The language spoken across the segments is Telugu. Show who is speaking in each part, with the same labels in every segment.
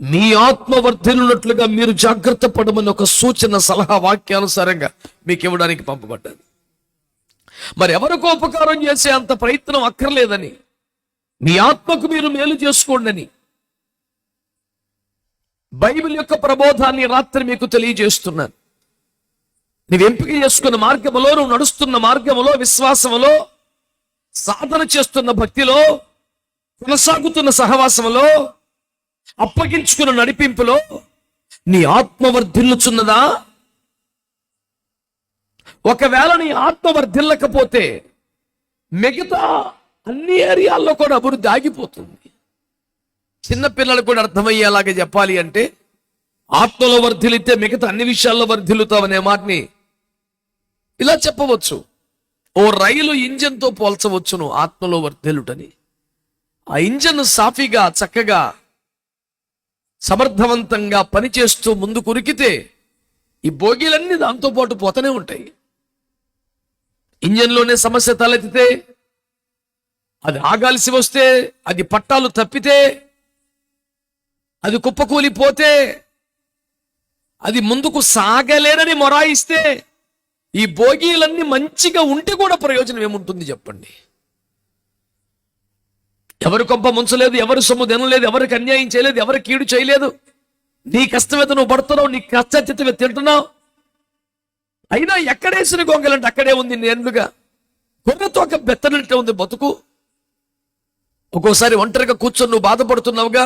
Speaker 1: మీ ఆత్మ వర్ధిల్లున్నట్లుగా మీరు జాగ్రత్త పడమని ఒక సూచన సలహా వాక్యానుసారంగా మీకు ఇవ్వడానికి పంపబడ్డాను. మరి ఎవరికో ఉపకారం చేసే అంత ప్రయత్నం అక్కర్లేదని మీ ఆత్మకు మీరు మేలు చేసుకోండి బైబిల్ యొక్క ప్రబోధాన్ని రాత్రి మీకు తెలియజేస్తున్నాను. నీవు ఎంపిక చేసుకున్న మార్గములో నువ్వు నడుస్తున్న మార్గములో విశ్వాసములో సాధన చేస్తున్న భక్తిలో కొనసాగుతున్న సహవాసములో అప్పగించుకున్న నడిపింపులో నీ ఆత్మ వర్ధిల్లుచున్నదా? ఒకవేళ నీ ఆత్మ వర్ధిల్లకపోతే మిగతా అన్ని ఏరియాల్లో కూడా అభివృద్ధి ఆగిపోతుంది. చిన్నపిల్లలు కూడా అర్థమయ్యేలాగా చెప్పాలి అంటే ఆత్మలో వర్ధిలితే మిగతా అన్ని విషయాల్లో వర్ధిల్లుతావనే మాటని ఇలా చెప్పవచ్చు. ఓ రైలు ఇంజన్తో పోల్చవచ్చును ఆత్మలో వర్ధిల్లుటని. ఆ ఇంజన్ సాఫీగా చక్కగా సమర్థవంతంగా పనిచేస్తూ ముందు కురికితే ఈ బోగీలన్నీ దాంతో పాటు పోతూనే ఉంటాయి. ఇంజన్లోనే సమస్య తలెత్తితే అది ఆగాల్సి వస్తే అది పట్టాలు తప్పితే అది కుప్పకూలిపోతే అది ముందుకు సాగలేనని మొరాయిస్తే ఈ బోగీలన్నీ మంచిగా ఉంటే కూడా ప్రయోజనం ఏముంటుంది చెప్పండి. ఎవరు కొంప ముంచలేదు ఎవరు సొమ్ము తినలేదు ఎవరికి అన్యాయం చేయలేదు ఎవరు కీడు చేయలేదు. నీ కష్టమైతే నువ్వు పడుతున్నావు నీ కష్టచితమే తింటున్నావు. అయినా ఎక్కడేసిన గొంగలంటే అక్కడే ఉంది నేనుగా గొర్రెతో ఒక బెత్తనట్టే ఉంది బతుకు. ఒక్కోసారి ఒంటరిగా కూర్చొని నువ్వు బాధపడుతున్నావుగా?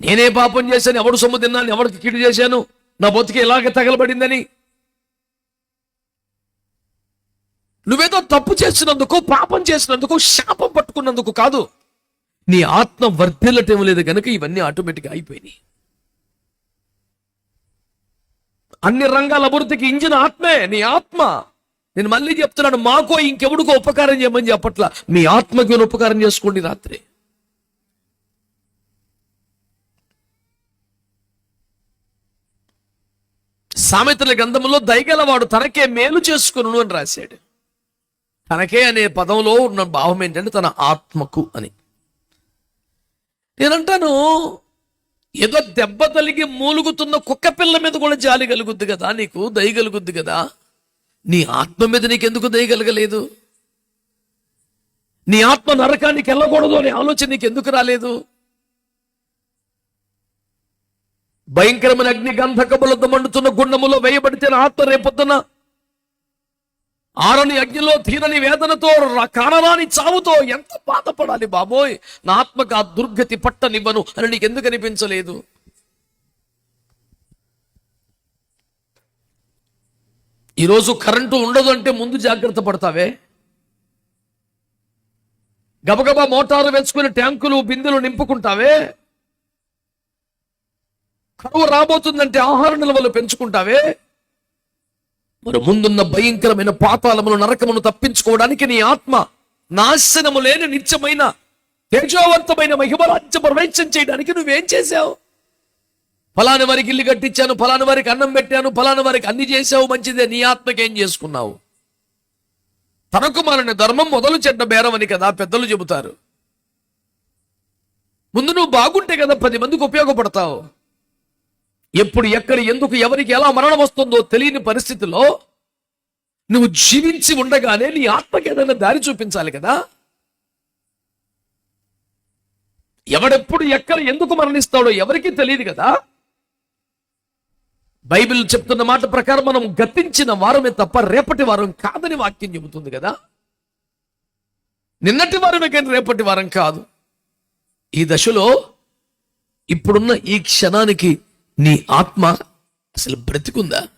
Speaker 1: నేనే పాపం చేశాను ఎవడు సొమ్ము తిన్నాను ఎవరికి కీడు చేశాను నా బతుకు ఇలాగ తగలబడిందని. నువ్వేదో తప్పు చేసినందుకు పాపం చేసినందుకు శాపం పట్టుకున్నందుకు కాదు. నీ ఆత్మ వర్ధిల్లటం లేదు కనుక ఇవన్నీ ఆటోమేటిక్గా అయిపోయినాయి. అన్ని రంగాల అభివృద్ధికి ఇంజిన్ ఆత్మే నీ ఆత్మ. నేను మళ్ళీ చెప్తున్నాను మాకో ఇంకెవడికో ఉపకారం చేయమని చెప్పట్లా. మీ ఆత్మకి ఉపకారం చేసుకోండి రాత్రి. సామెతల గ్రంథంలో దయగలవాడు తనకే మేలు చేసుకును అని రాశాడు. తనకే అనే పదంలో ఉన్న భావం ఏంటంటే తన ఆత్మకు అని. నేనంటాను ఏదో దెబ్బ తలిగి మూలుగుతున్న కుక్క పిల్ల మీద కూడా జాలి కలుగుద్ది కదా నీకు దయ కలుగుద్ది కదా? నీ ఆత్మ మీద నీకెందుకు దయ కలగలేదు? నీ ఆత్మ నరకానికి వెళ్ళకూడదు అనే ఆలోచన నీకు ఎందుకు రాలేదు? భయంకరమైన అగ్ని గంధకములతో మండుతున్న గుండములో వేయబడితే ఆత్మ రేపొద్దున ఆరని అగ్నిలో తీరని వేదనతో ర- కానరాని చావుతో ఎంత బాధపడాలి బాబోయ్? నా ఆత్మకు ఆ దుర్గతి పట్టనివ్వను అని నీకు ఎందుకు అనిపించలేదు? ఈరోజు కరెంటు ఉండదు అంటే ముందు జాగ్రత్త పడతావే. గబగబా మోటారు వేసుకుని ట్యాంకులు బిందెలు నింపుకుంటావే. కరువు రాబోతుందంటే ఆహార నిల్వలు పెంచుకుంటావే. మరి ముందున్న భయంకరమైన పాతాలమును నరకమును తప్పించుకోవడానికి నీ ఆత్మ నాశనము లేని నిత్యమైన తేజోవంతమైన మహిమరాజ్య ప్రవేశం చేయడానికి నువ్వేం చేశావు? ఫలాని వారికి ఇల్లు కట్టించాను ఫలాని వారికి అన్నం పెట్టాను ఫలాని వారికి అన్ని చేసావు మంచిదే నీ ఆత్మకేం చేసుకున్నావు? తనకు మనని ధర్మం మొదలు చెడ్డ బేరమని కదా పెద్దలు చెబుతారు. ముందు నువ్వు బాగుంటే కదా పది మందికి ఉపయోగపడతావు. ఎప్పుడు ఎక్కడ ఎందుకు ఎవరికి ఎలా మరణం వస్తుందో తెలియని పరిస్థితిలో నువ్వు జీవించి ఉండగానే నీ ఆత్మకి ఏదైనా దారి చూపించాలి కదా? ఎవడెప్పుడు ఎక్కడ ఎందుకు మరణిస్తాడో ఎవరికీ తెలియదు కదా? బైబిల్ చెప్తున్న మాట ప్రకారం మనం గతించిన వారమే తప్ప రేపటి వారం కాదని వాక్యం చెబుతుంది కదా? నిన్నటి వారమే కానీ రేపటి వారం కాదు. ఈ దశలో ఇప్పుడున్న ఈ క్షణానికి నీ ఆత్మ అసలు బ్రతికుందా?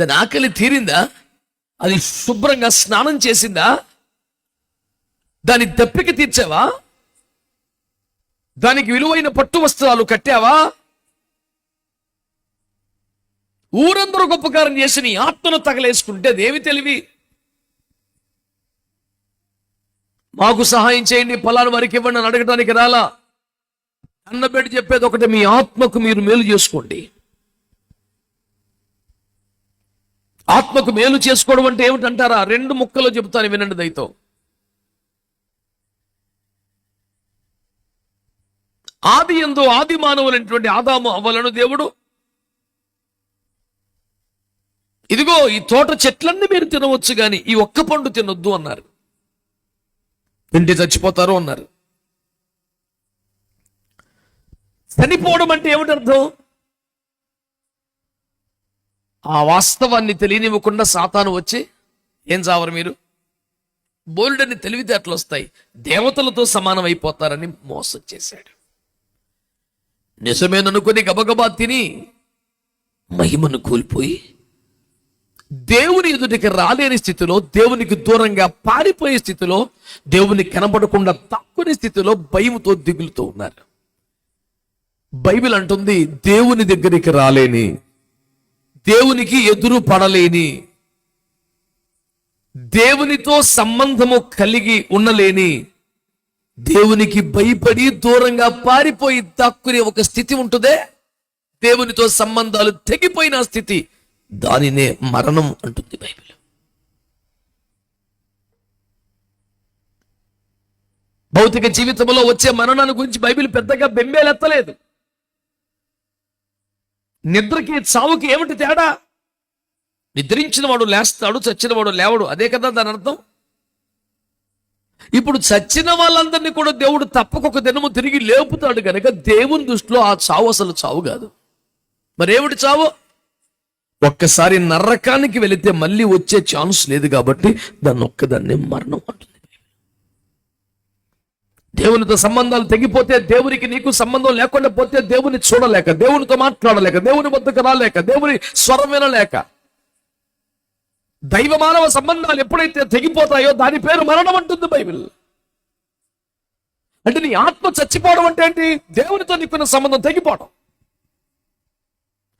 Speaker 1: దాని ఆకలి తీరిందా? అది శుభ్రంగా స్నానం చేసిందా? దాని దప్పిక తీర్చావా? దానికి విలువైన పట్టు వస్త్రాలు కట్టావా? ఊరందరూ గొప్పకారం చేసి నీ ఆత్మను తగలేసుకుంటే దేవి తెలివి? మాకు సహాయం చేయండి ఫలాని వారికి ఇవ్వండి అని అడగడానికి రాలా? అన్నబెట్టి చెప్పేది ఒకటి మీ ఆత్మకు మీరు మేలు చేసుకోండి. ఆత్మకు మేలు చేసుకోవడం అంటే ఏమిటంటారా? రెండు ముక్కలు చెబుతాను వినండి దయతో. ఆది ఎందు ఆది మానవులైనటువంటి ఆదాము అవ్వలను దేవుడు. ఇదిగో ఈ తోట చెట్లన్నీ మీరు తినవచ్చు కానీ ఈ ఒక్క పండు తినొద్దు అన్నారు. తింటే చచ్చిపోతారు అన్నారు. చనిపోవడం అంటే ఏమిటి అర్థం ఆ వాస్తవాన్ని తెలియనివ్వకుండా సాతాను వచ్చి ఏం చావరు మీరు? బోల్డని తెలివితేటలు వస్తాయి. దేవతలతో సమానం అయిపోతారని మోసం చేశాడు. నిజమేననుకుని గబగబా తిని మహిమను కోల్పోయి దేవుని ఎదుటికి రాలేని స్థితిలో దేవునికి దూరంగా పారిపోయే స్థితిలో దేవుని కనబడకుండా తక్కువ స్థితిలో భయముతో దిగులుతూ ఉన్నారు. బైబిల్ అంటుంది దేవుని దగ్గరికి రాలేని దేవునికి ఎదురు పడలేని దేవునితో సంబంధము కలిగి ఉండలేని దేవునికి భయపడి దూరంగా పారిపోయి దాక్కునే ఒక స్థితి ఉంటుందే? దేవునితో సంబంధాలు తెగిపోయిన స్థితి దానినే మరణం అంటుంది బైబిల్. భౌతిక జీవితంలో వచ్చే మరణాన్ని గురించి బైబిల్ పెద్దగా బెంబేలెత్తలేదు. నిద్రకి చావుకి ఏమిటి తేడా? నిద్రించిన వాడు లేస్తాడు చచ్చిన వాడు లేవడు. అదే కదా దాని అర్థం? ఇప్పుడు చచ్చిన వాళ్ళందరినీ కూడా దేవుడు తప్పకొక దినము తిరిగి లేపుతాడు కనుక దేవుని దృష్టిలో ఆ చావు అసలు చావు కాదు. మరేమిటి చావు? ఒక్కసారి నరకానికి వెళితే మళ్ళీ వచ్చే ఛాన్స్ లేదు కాబట్టి దాన్ని ఒక్కదాన్ని మరణం అంటుంది దేవునితో సంబంధాలు తెగిపోతే దేవునికి నీకు సంబంధం లేకుండా పోతే దేవుని చూడలేక దేవునితో మాట్లాడలేక దేవుని వద్దకు రాలేక దేవుని స్వరం వినలేక. దైవ మానవ సంబంధాలు ఎప్పుడైతే తెగిపోతాయో దాని పేరు మరణం అంటుంది బైబిల్. అంటే నీ ఆత్మ చచ్చిపోవడం అంటే ఏంటి? దేవునితో నీకున్న సంబంధం తెగిపోవడం.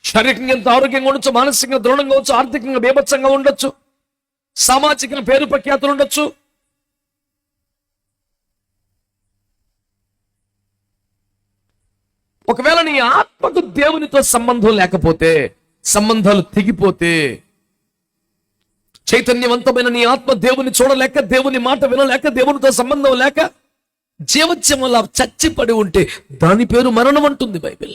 Speaker 1: శారీరకంగా ఎంత ఆరోగ్యంగా ఉండొచ్చు మానసికంగా దృఢంగా ఉండొచ్చు ఆర్థికంగా బీభత్సంగా ఉండొచ్చు సామాజికంగా పేరు ప్రఖ్యాతులు ఉండొచ్చు ఒకవేళ నీ ఆత్మకు దేవునితో సంబంధం లేకపోతే సంబంధాలు తెగిపోతే చైతన్యవంతమైన నీ ఆత్మ దేవుని చూడలేక దేవుని మాట వినలేక దేవునితో సంబంధం లేక జీవత్యములా చచ్చిపడి ఉంటే దాని పేరు మరణం అంటుంది బైబిల్.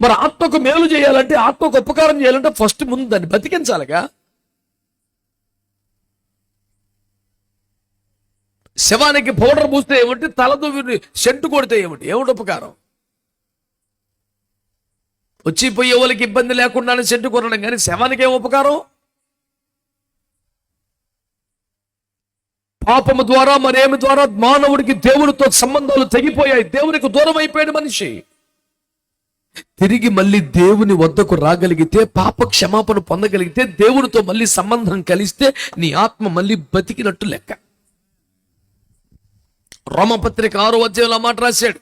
Speaker 1: మరి ఆత్మకు మేలు చేయాలంటే ఆత్మకు ఉపకారం చేయాలంటే ఫస్ట్ ముందు దాన్ని బతికించాలిగా. శవానికి పౌడర్ పూస్తే ఏమిటి? తలతో సెంటు కొడితే ఏమిటి? ఏమిటి ఉపకారం? వచ్చి పోయే వాళ్ళకి ఇబ్బంది లేకుండానే సెంటు కొనడం కానీ శవానికి ఏం ఉపకారం? పాపము ద్వారా మరేమి ద్వారా మానవుడికి దేవునితో సంబంధాలు తెగిపోయాయి. దేవునికి దూరం అయిపోయాడు మనిషి. తిరిగి మళ్ళీ దేవుని వద్దకు రాగలిగితే పాప క్షమాపణ పొందగలిగితే దేవునితో మళ్ళీ సంబంధం కలిస్తే నీ ఆత్మ మళ్ళీ బతికినట్టు లెక్క. రోమపత్రిక ఆరో అధ్యాయంలో మాట రాశాడు.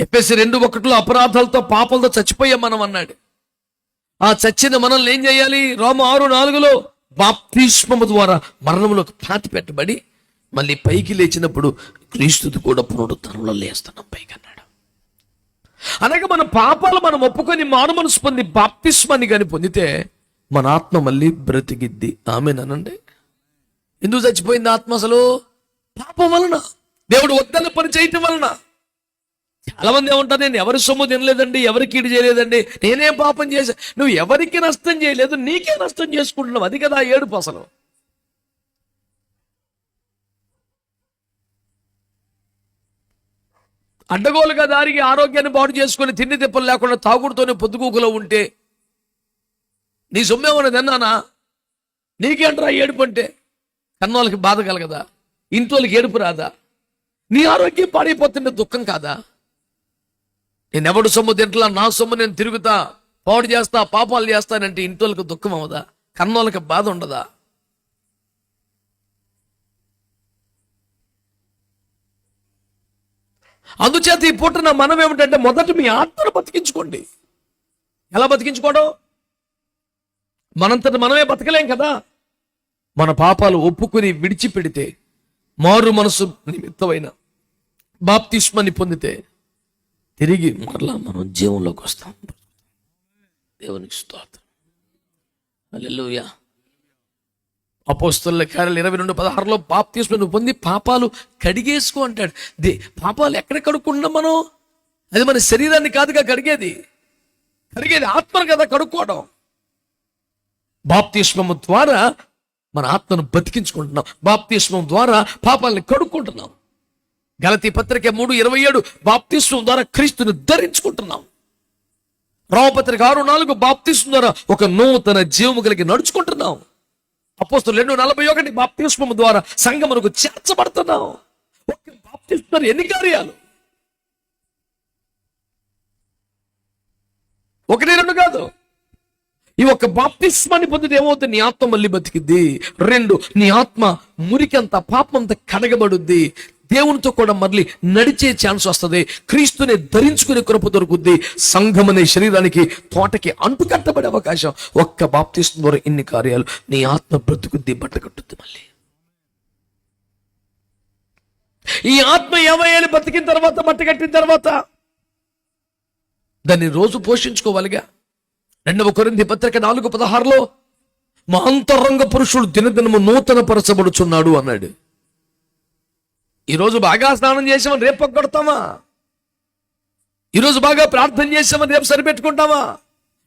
Speaker 1: ఎప్పేసి రెండు ఒకటిలో అపరాధాలతో పాపలతో చచ్చిపోయాం మనం అన్నాడు. ఆ చచ్చిన మనల్ని ఏం చేయాలి? రోమ ఆరు నాలుగులో బాప్తిష్మము ద్వారా మరణంలోకి పాతి పెట్టబడి మళ్ళీ పైకి లేచినప్పుడు క్రీస్తుది కూడా పునరుద్ధరణలో లేస్తున్నాం పైకి అన్నాడు. అనగా మన పాపాలు మనం ఒప్పుకొని మానమనసు పొంది బాప్తిస్మాన్ని కానీ పొందితే మన ఆత్మ మళ్ళీ బ్రతికిద్ది. ఆమెనండి ఎందుకు చచ్చిపోయింది ఆత్మ అసలు? పాపం వలన దేవుడు వద్దన్న పని చేయటం వలన. చాలా మంది ఏమంటారు నేను ఎవరి సొమ్ము తినలేదండి ఎవరికి ఇటు చేయలేదండి నేనేం పాపం చేశా నువ్వు ఎవరికి నష్టం చేయలేదు నీకే నష్టం చేసుకుంటున్నావు అది కదా ఆ ఏడుపు అసలు. అడ్డగోలుగా దారికి ఆరోగ్యాన్ని పాటు చేసుకుని తిండి తిప్పలు లేకుండా తాగుడుతోనే పొద్దుగూకులో ఉంటే నీ సొమ్మేమన్నా తిన్నానా? నీకేంట్రా ఏడుపు అంటే? కన్నోళ్ళకి బాధ కలగదా? ఇంట్లోకి ఏడుపు రాదా? నీ ఆరోగ్యం పాడైపోతుంటే దుఃఖం కాదా? నేనెవడు సొమ్ము తింటలా నా సొమ్ము నేను తిరుగుతా పాడు చేస్తా పాపాలు చేస్తానంటే ఇంట్లోకి దుఃఖం అవదా కన్నోళ్ళకి బాధ ఉండదా? అందుచేత ఈ పూటన మనం ఏమిటంటే మొదట మీ ఆత్మను బతికించుకోండి. ఎలా బతికించుకోవడం? మనంతట మనమే బతకలేం కదా? మన పాపాలు ఒప్పుకుని విడిచిపెడితే మారు మనసు నిమిత్తమైన బాప్తిష్మని పొందితే తిరిగి మరలా మనం జీవంలోకి వస్తాం. దేవునికి స్తోత్రం. అపోస్తుల కార్యాలు ఇరవై రెండు పదహారులో బాప్తిష్మని పొంది పాపాలు కడిగేసుకో అంటాడు. దే పాపాలు ఎక్కడ కడుక్కుంటున్నాం మనం? అది మన శరీరాన్ని కాదుగా కడిగేది? కడిగేది ఆత్మను కదా కడుక్కోవడం. బాప్తిష్మము ద్వారా మన ఆత్మను బతికించుకుంటున్నాం. బాప్తిస్మం ద్వారా పాపాలని కడుక్కుంటున్నాం. గలతీ పత్రిక మూడు ఇరవై ఏడు బాప్తిస్మం ద్వారా క్రీస్తుని ధరించుకుంటున్నాం. రామపత్రిక ఆరు నాలుగు బాప్తిస్మం ద్వారా ఒక నూతన జీవము కలిగి నడుచుకుంటున్నాం. అపోస్తులు రెండు నలభై ఒకటి బాప్తిస్మం ద్వారా సంగమునకు చేర్చబడుతున్నాం. ఒక బాప్తిస్మం ఎన్ని కార్యాలు? ఒకటి రెండు కాదు. ఈ ఒక్క బాప్తిస్మాన్ని పొందితే ఏమవుతుంది? నీ ఆత్మ మళ్ళీ బతికిద్ది. రెండు నీ ఆత్మ మురికంత పాపంత కడగబడుద్ది. దేవునితో కూడా మళ్ళీ నడిచే ఛాన్స్ వస్తుంది. క్రీస్తుని ధరించుకునే కృప దొరుకుద్ది. సంఘం అనే శరీరానికి తోటకి అంటుకట్టబడే అవకాశం. ఒక్క బాప్తిస్మ ద్వారా ఇన్ని కార్యాలు నీ ఆత్మ బ్రతుకుద్ది బట్టకట్టుద్ది మళ్ళీ. ఈ ఆత్మ ఏమయ్యాలి బతికిన తర్వాత బట్టకట్టిన తర్వాత దాన్ని రోజు పోషించుకోవాలిగా. రెండవ కొరింది పత్రిక నాలుగు పదహారులో మా అంతరంగ పురుషుడు దినదినము నూతన పరచబడుచున్నాడు అన్నాడు. ఈరోజు బాగా స్నానం చేసామని రేపు పక్కడతామా ఈరోజు బాగా ప్రార్థన చేసామని రేపు సరిపెట్టుకుంటామా?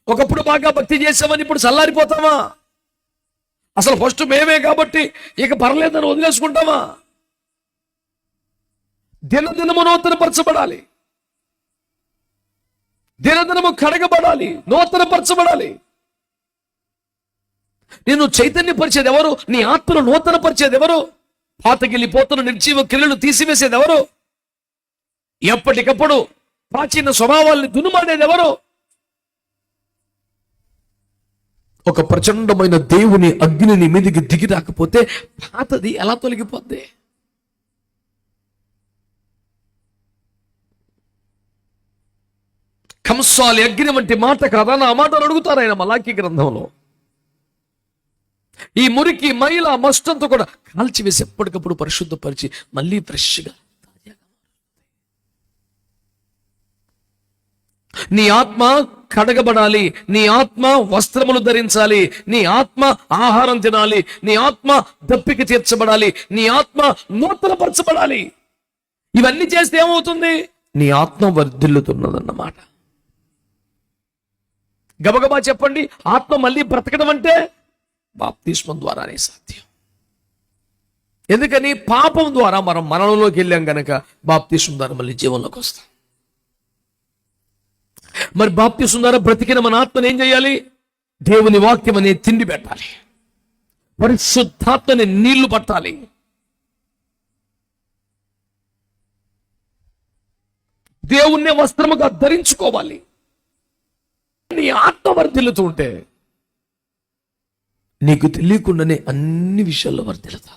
Speaker 1: ఒకప్పుడు బాగా భక్తి చేసామని ఇప్పుడు చల్లారిపోతామా? అసలు ఫస్ట్ మేమే కాబట్టి ఇక పర్లేదని వదిలేసుకుంటామా? దినదినము నూతన పరచబడాలి దినదినము కడగబడాలి నూతన పరచబడాలి నేను చైతన్యపరిచేది ఎవరు నీ ఆత్మను నూతనపరిచేది ఎవరు పాతగిల్లిపోతున్న నిర్జీవ క్రియలను తీసివేసేది ఎవరు ఎప్పటికప్పుడు ప్రాచీన స్వభావాల్ని దునుమాడేది ఎవరు ఒక ప్రచండమైన దేవుని అగ్నిని మీదికి దిగి రాకపోతే పాతది ఎలా తొలగిపోద్ది? కంసాలి అగ్ని వంటి మాట కదా? నా మాటలు అడుగుతారు ఆయన మలాకి గ్రంథంలో. ఈ మురికి మైల మష్టంతో కూడా కాల్చివేసి ఎప్పటికప్పుడు పరిశుద్ధపరిచి మళ్ళీ ఫ్రెష్గా నీ ఆత్మ కడగబడాలి నీ ఆత్మ వస్త్రములు ధరించాలి నీ ఆత్మ ఆహారం తినాలి నీ ఆత్మ దప్పిక తీర్చబడాలి నీ ఆత్మ నూతనపరచబడాలి. ఇవన్నీ చేస్తే ఏమవుతుంది? నీ ఆత్మ వర్ధిల్లుతున్నదన్నమాట. గబగబా చెప్పండి ఆత్మ మళ్ళీ బ్రతకడం అంటే బాప్తిష్మం ద్వారానే సాధ్యం. ఎందుకని పాపం ద్వారా మనం మరణంలోకి వెళ్ళాం గనక బాప్తిష్మం ద్వారా మళ్ళీ జీవంలోకి వస్తాం. మరి బాప్తిష్మం ద్వారా బ్రతికిన మన ఆత్మను ఏం చేయాలి? దేవుని వాక్యం అనే తిండి పెట్టాలి. పరిశుద్ధాత్మని నీళ్ళు పట్టాలి. దేవుణ్ణి వస్త్రముగా ధరించుకోవాలి. నీ ఆత్మ వర్ధిల్లుతూ ఉంటే నీకు తెలియకుండానే అన్ని విషయాల్లో వర్ధిల్లుతా.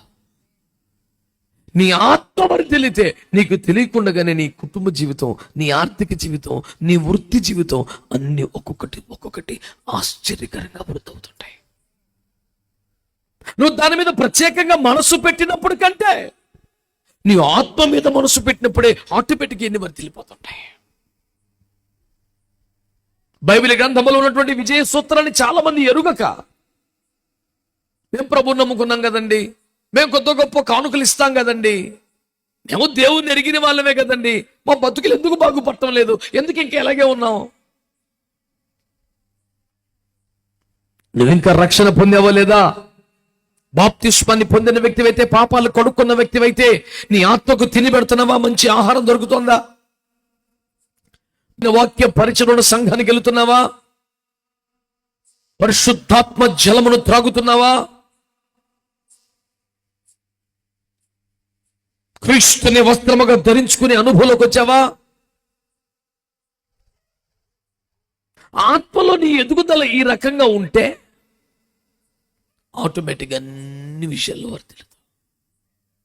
Speaker 1: నీ ఆత్మ వర్ధిల్లితే నీకు తెలియకుండానే నీ కుటుంబ జీవితం నీ ఆర్థిక జీవితం నీ వృత్తి జీవితం అన్ని ఒక్కొక్కటి ఒక్కొక్కటి ఆశ్చర్యకరంగా వృద్ధవుతుంటాయి నువ్వు దాని మీద ప్రత్యేకంగా మనసు పెట్టినప్పుడు కంటే నీ ఆత్మ మీద మనసు పెట్టినప్పుడే ఆటోమేటిక్ ఎన్ని వర్తిల్లిపోతుంటాయి బైబిల్ గ్రంథంలో ఉన్నటువంటి విజయ సూత్రాన్ని చాలా మంది ఎరుగక. మేము ప్రభుని నమ్ముకున్నాం కదండి. మేము కొత్త గొప్ప కానుకలు ఇస్తాం కదండి. మేము దేవుణ్ణి ఎరిగిన వాళ్ళమే కదండి. మా బతుకులు ఎందుకు బాగుపడటం లేదు? ఎందుకు ఇంకా ఎలాగే ఉన్నాం? నువ్వు ఇంకా రక్షణ పొందావా లేదా? బాప్తిష్మాన్ని పొందిన వ్యక్తివైతే పాపాలు కడుక్కున్న వ్యక్తివైతే నీ ఆత్మకు తిని పెడుతున్నావా? మంచి ఆహారం దొరుకుతుందా? వాక్య పరిచయం సంఘానికి వెళుతున్నావా? పరిశుద్ధాత్మ జలమును త్రాగుతున్నావా? క్రీస్తుని వస్త్రముగా ధరించుకునే అనుభవంలోకి వచ్చావా? ఆత్మలో నీ ఎదుగుదల ఈ రకంగా ఉంటే ఆటోమేటిక్గా అన్ని విషయాల్లో వర్తిల్లుతాయి